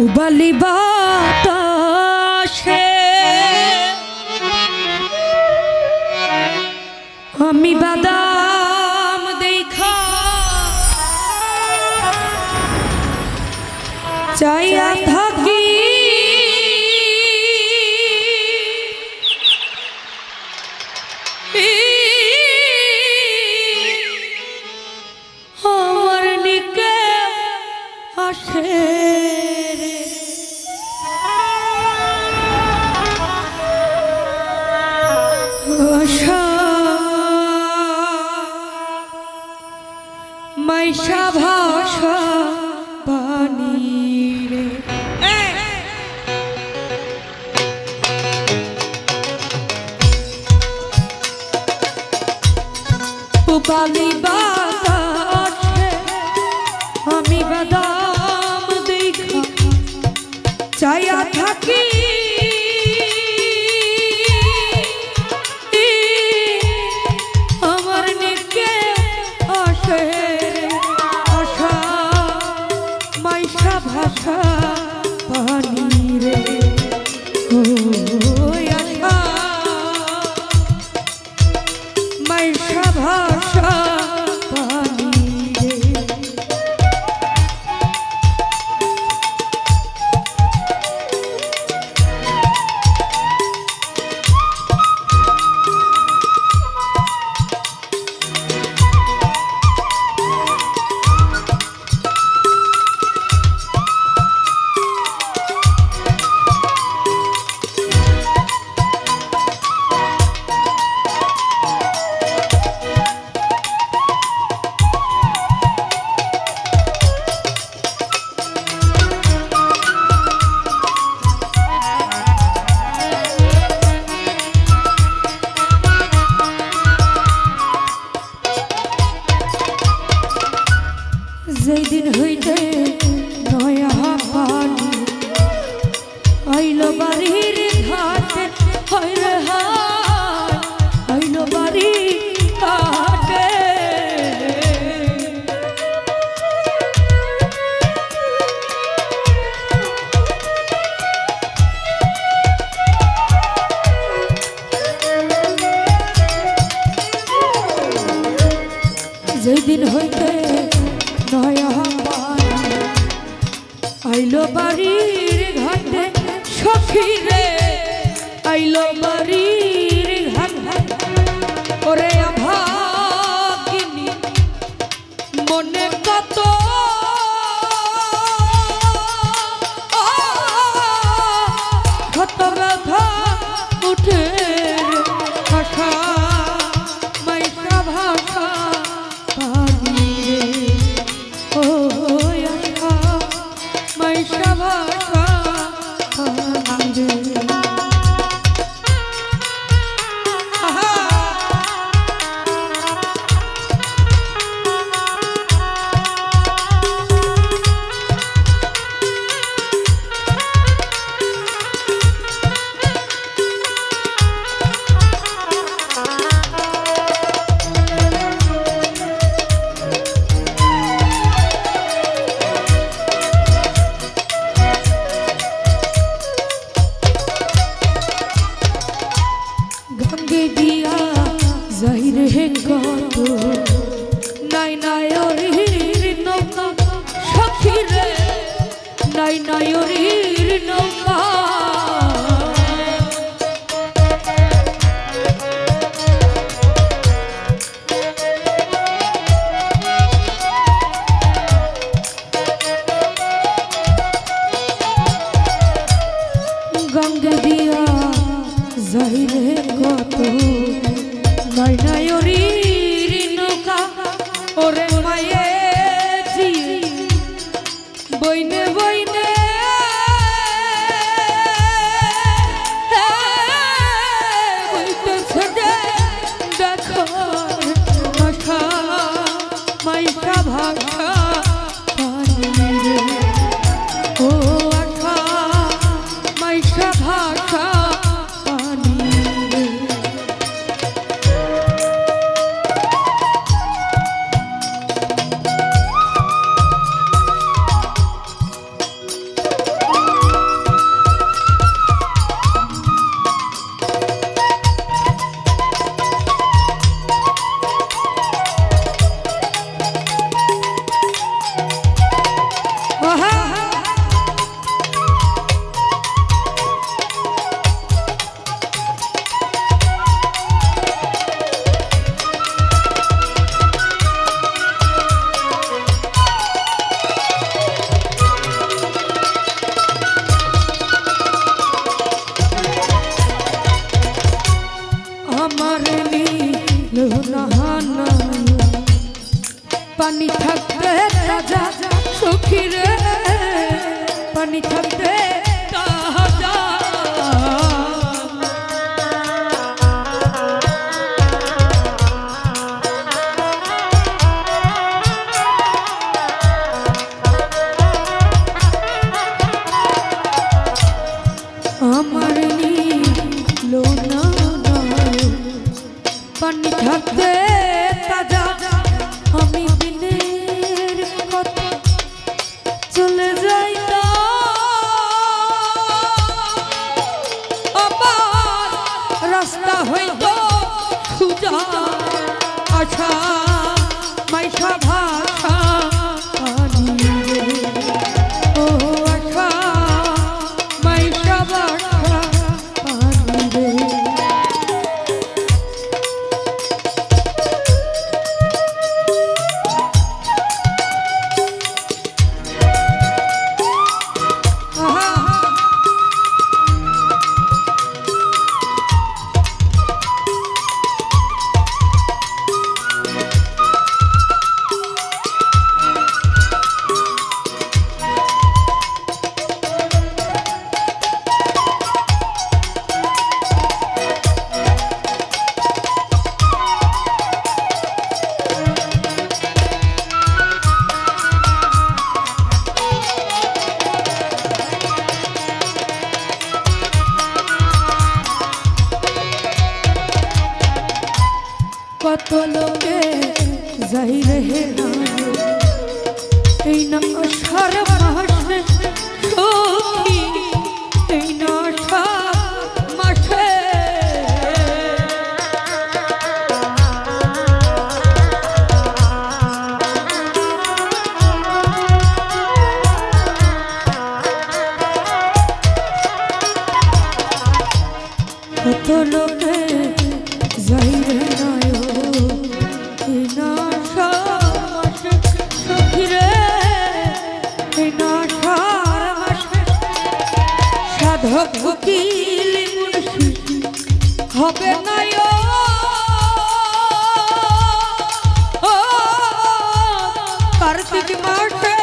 পুবালি বাতাসে। আমি বাদাম দেখা। চাইয়া থাকি। আমার নিকে আসে। থাকি দিন আইলো বাড়ির ঘাটে সখী রে আইলো বাড়ির ঘাটে। ওরে আভাগিনী মনে গঙ্গে দিয়া যাই রে কত। নাই নাই অরির নৌকা সখী রে। নাই নাই নৌকা। অরির নৌকা ওরে মায়ে। নিছন্দে আমার নীল না পানি থাকতে রাস্তা হইত সুজা আশা মাইশা ভাষা। এই নাম সরব ঢকিল হবে নয় কার্তিক মাঠে